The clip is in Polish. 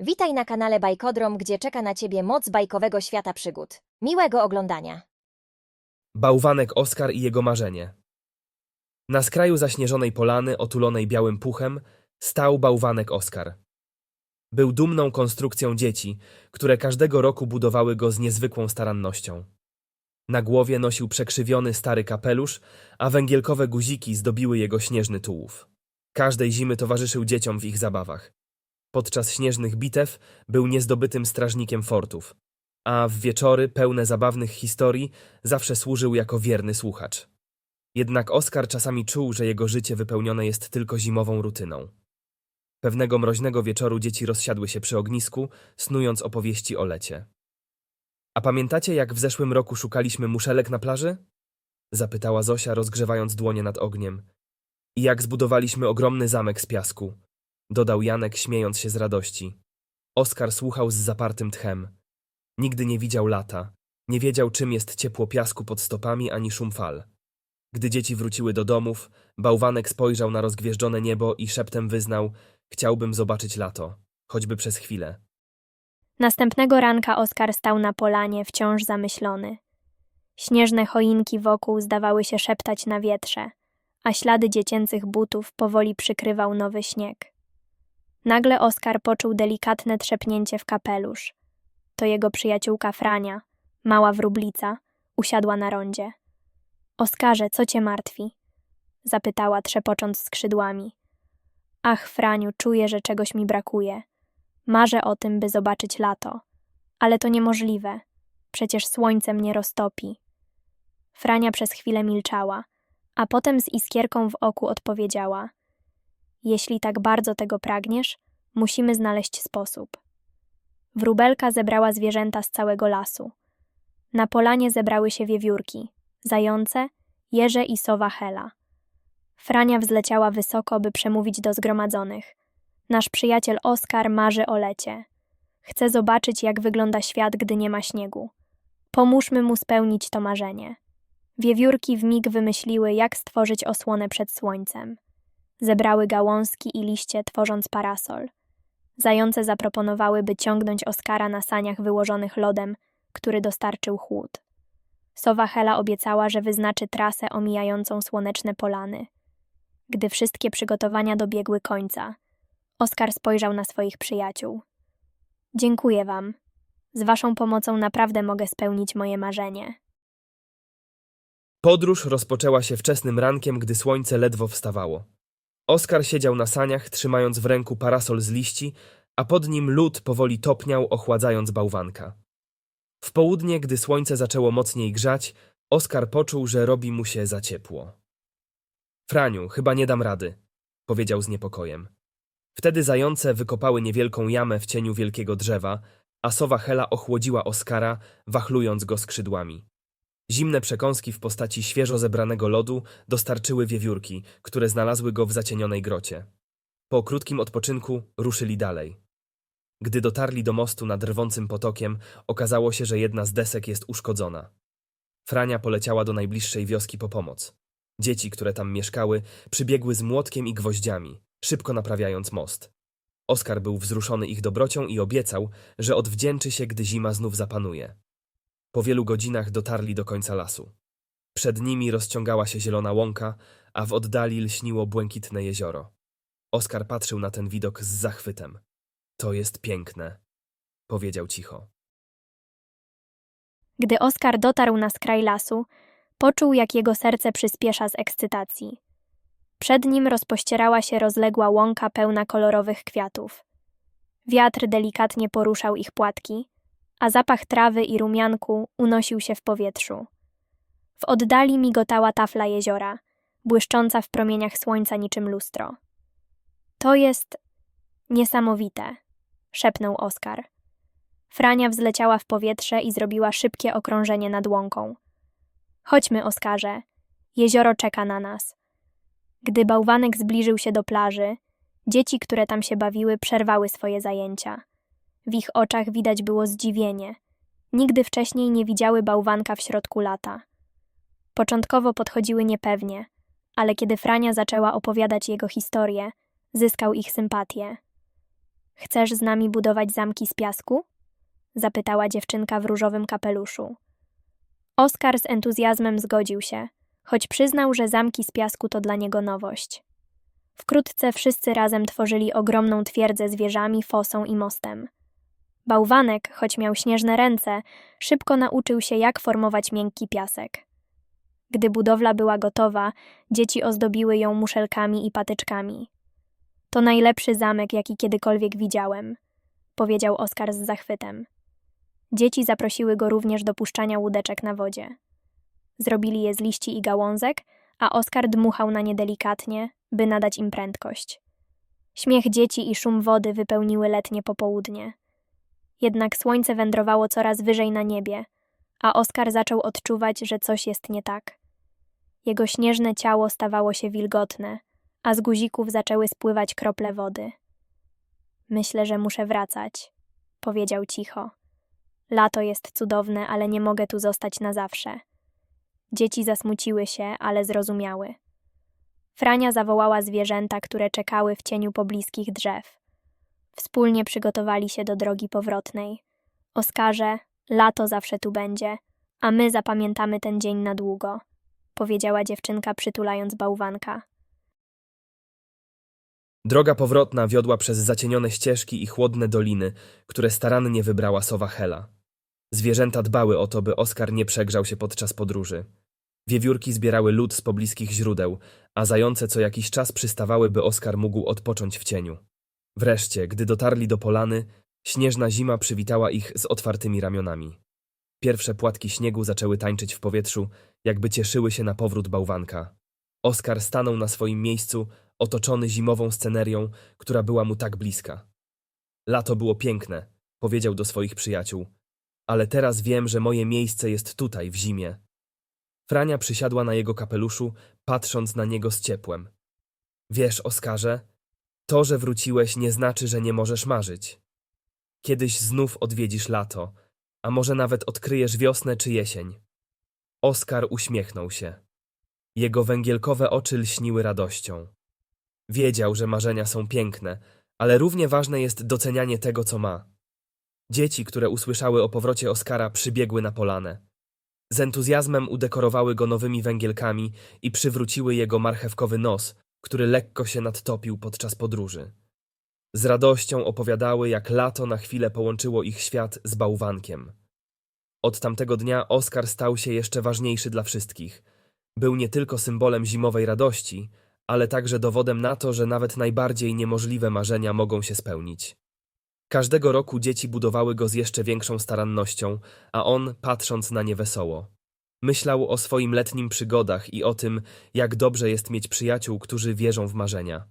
Witaj na kanale Bajkodrom, gdzie czeka na Ciebie moc bajkowego świata przygód. Miłego oglądania. Bałwanek Oskar i jego marzenie. Na skraju zaśnieżonej polany, otulonej białym puchem, stał bałwanek Oskar. Był dumną konstrukcją dzieci, które każdego roku budowały go z niezwykłą starannością. Na głowie nosił przekrzywiony stary kapelusz, a węgielkowe guziki zdobiły jego śnieżny tułów. Każdej zimy towarzyszył dzieciom w ich zabawach. Podczas śnieżnych bitew był niezdobytym strażnikiem fortów, a w wieczory pełne zabawnych historii zawsze służył jako wierny słuchacz. Jednak Oskar czasami czuł, że jego życie wypełnione jest tylko zimową rutyną. Pewnego mroźnego wieczoru dzieci rozsiadły się przy ognisku, snując opowieści o lecie. A pamiętacie, jak w zeszłym roku szukaliśmy muszelek na plaży? Zapytała Zosia, rozgrzewając dłonie nad ogniem. I jak zbudowaliśmy ogromny zamek z piasku? Dodał Janek, śmiejąc się z radości. Oskar słuchał z zapartym tchem. Nigdy nie widział lata. Nie wiedział, czym jest ciepło piasku pod stopami ani szum fal. Gdy dzieci wróciły do domów, bałwanek spojrzał na rozgwieżdżone niebo i szeptem wyznał: Chciałbym zobaczyć lato, choćby przez chwilę. Następnego ranka Oskar stał na polanie, wciąż zamyślony. Śnieżne choinki wokół zdawały się szeptać na wietrze, a ślady dziecięcych butów powoli przykrywał nowy śnieg. Nagle Oskar poczuł delikatne trzepnięcie w kapelusz. To jego przyjaciółka Frania, mała wróblica, usiadła na rondzie. Oskarze, co cię martwi? zapytała, trzepocząc skrzydłami. Ach, Franiu, czuję, że czegoś mi brakuje. Marzę o tym, by zobaczyć lato. Ale to niemożliwe. Przecież słońce mnie roztopi. Frania przez chwilę milczała, a potem z iskierką w oku odpowiedziała: Jeśli tak bardzo tego pragniesz, musimy znaleźć sposób. Wróbelka zebrała zwierzęta z całego lasu. Na polanie zebrały się wiewiórki, zające, jeże i sowa Hela. Frania wzleciała wysoko, by przemówić do zgromadzonych. Nasz przyjaciel Oskar marzy o lecie. Chce zobaczyć, jak wygląda świat, gdy nie ma śniegu. Pomóżmy mu spełnić to marzenie. Wiewiórki w mig wymyśliły, jak stworzyć osłonę przed słońcem. Zebrały gałązki i liście, tworząc parasol. Zające zaproponowały, by ciągnąć Oskara na saniach wyłożonych lodem, który dostarczył chłód. Sowa Hela obiecała, że wyznaczy trasę omijającą słoneczne polany. Gdy wszystkie przygotowania dobiegły końca, Oskar spojrzał na swoich przyjaciół. Dziękuję wam. Z waszą pomocą naprawdę mogę spełnić moje marzenie. Podróż rozpoczęła się wczesnym rankiem, gdy słońce ledwo wstawało. Oskar siedział na saniach, trzymając w ręku parasol z liści, a pod nim lód powoli topniał, ochładzając bałwanka. W południe, gdy słońce zaczęło mocniej grzać, Oskar poczuł, że robi mu się za ciepło. Franiu, chyba nie dam rady, powiedział z niepokojem. Wtedy zające wykopały niewielką jamę w cieniu wielkiego drzewa, a sowa Hela ochłodziła Oskara, wachlując go skrzydłami. Zimne przekąski w postaci świeżo zebranego lodu dostarczyły wiewiórki, które znalazły go w zacienionej grocie. Po krótkim odpoczynku ruszyli dalej. Gdy dotarli do mostu nad rwącym potokiem, okazało się, że jedna z desek jest uszkodzona. Frania poleciała do najbliższej wioski po pomoc. Dzieci, które tam mieszkały, przybiegły z młotkiem i gwoździami, szybko naprawiając most. Oskar był wzruszony ich dobrocią i obiecał, że odwdzięczy się, gdy zima znów zapanuje. Po wielu godzinach dotarli do końca lasu. Przed nimi rozciągała się zielona łąka, a w oddali lśniło błękitne jezioro. Oskar patrzył na ten widok z zachwytem. To jest piękne, powiedział cicho. Gdy Oskar dotarł na skraj lasu, poczuł, jak jego serce przyspiesza z ekscytacji. Przed nim rozpościerała się rozległa łąka pełna kolorowych kwiatów. Wiatr delikatnie poruszał ich płatki, a zapach trawy i rumianku unosił się w powietrzu. W oddali migotała tafla jeziora, błyszcząca w promieniach słońca niczym lustro. To jest niesamowite, szepnął Oskar. Frania wzleciała w powietrze i zrobiła szybkie okrążenie nad łąką. Chodźmy, Oskarze. Jezioro czeka na nas. Gdy bałwanek zbliżył się do plaży, dzieci, które tam się bawiły, przerwały swoje zajęcia. W ich oczach widać było zdziwienie. Nigdy wcześniej nie widziały bałwanka w środku lata. Początkowo podchodziły niepewnie, ale kiedy Frania zaczęła opowiadać jego historię, zyskał ich sympatię. Chcesz z nami budować zamki z piasku? Zapytała dziewczynka w różowym kapeluszu. Oskar z entuzjazmem zgodził się, choć przyznał, że zamki z piasku to dla niego nowość. Wkrótce wszyscy razem tworzyli ogromną twierdzę z wieżami, fosą i mostem. Bałwanek, choć miał śnieżne ręce, szybko nauczył się, jak formować miękki piasek. Gdy budowla była gotowa, dzieci ozdobiły ją muszelkami i patyczkami. To najlepszy zamek, jaki kiedykolwiek widziałem, powiedział Oskar z zachwytem. Dzieci zaprosiły go również do puszczania łódeczek na wodzie. Zrobili je z liści i gałązek, a Oskar dmuchał na nie delikatnie, by nadać im prędkość. Śmiech dzieci i szum wody wypełniły letnie popołudnie. Jednak słońce wędrowało coraz wyżej na niebie, a Oskar zaczął odczuwać, że coś jest nie tak. Jego śnieżne ciało stawało się wilgotne, a z guzików zaczęły spływać krople wody. Myślę, że muszę wracać, powiedział cicho. Lato jest cudowne, ale nie mogę tu zostać na zawsze. Dzieci zasmuciły się, ale zrozumiały. Frania zawołała zwierzęta, które czekały w cieniu pobliskich drzew. Wspólnie przygotowali się do drogi powrotnej. Oskarze, lato zawsze tu będzie, a my zapamiętamy ten dzień na długo, powiedziała dziewczynka przytulając bałwanka. Droga powrotna wiodła przez zacienione ścieżki i chłodne doliny, które starannie wybrała sowa Hela. Zwierzęta dbały o to, by Oskar nie przegrzał się podczas podróży. Wiewiórki zbierały lód z pobliskich źródeł, a zające co jakiś czas przystawały, by Oskar mógł odpocząć w cieniu. Wreszcie, gdy dotarli do polany, śnieżna zima przywitała ich z otwartymi ramionami. Pierwsze płatki śniegu zaczęły tańczyć w powietrzu, jakby cieszyły się na powrót bałwanka. Oskar stanął na swoim miejscu, otoczony zimową scenerią, która była mu tak bliska. Lato było piękne, powiedział do swoich przyjaciół, ale teraz wiem, że moje miejsce jest tutaj, w zimie. Frania przysiadła na jego kapeluszu, patrząc na niego z ciepłem. Wiesz, Oskarze, to, że wróciłeś, nie znaczy, że nie możesz marzyć. Kiedyś znów odwiedzisz lato, a może nawet odkryjesz wiosnę czy jesień. Oskar uśmiechnął się. Jego węgielkowe oczy lśniły radością. Wiedział, że marzenia są piękne, ale równie ważne jest docenianie tego, co ma. Dzieci, które usłyszały o powrocie Oskara, przybiegły na polanę. Z entuzjazmem udekorowały go nowymi węgielkami i przywróciły jego marchewkowy nos, który lekko się nadtopił podczas podróży. Z radością opowiadały, jak lato na chwilę połączyło ich świat z bałwankiem. Od tamtego dnia Oskar stał się jeszcze ważniejszy dla wszystkich. Był nie tylko symbolem zimowej radości, ale także dowodem na to, że nawet najbardziej niemożliwe marzenia mogą się spełnić. Każdego roku dzieci budowały go z jeszcze większą starannością, a on, patrząc na nie wesoło, myślał o swoim letnim przygodach i o tym, jak dobrze jest mieć przyjaciół, którzy wierzą w marzenia.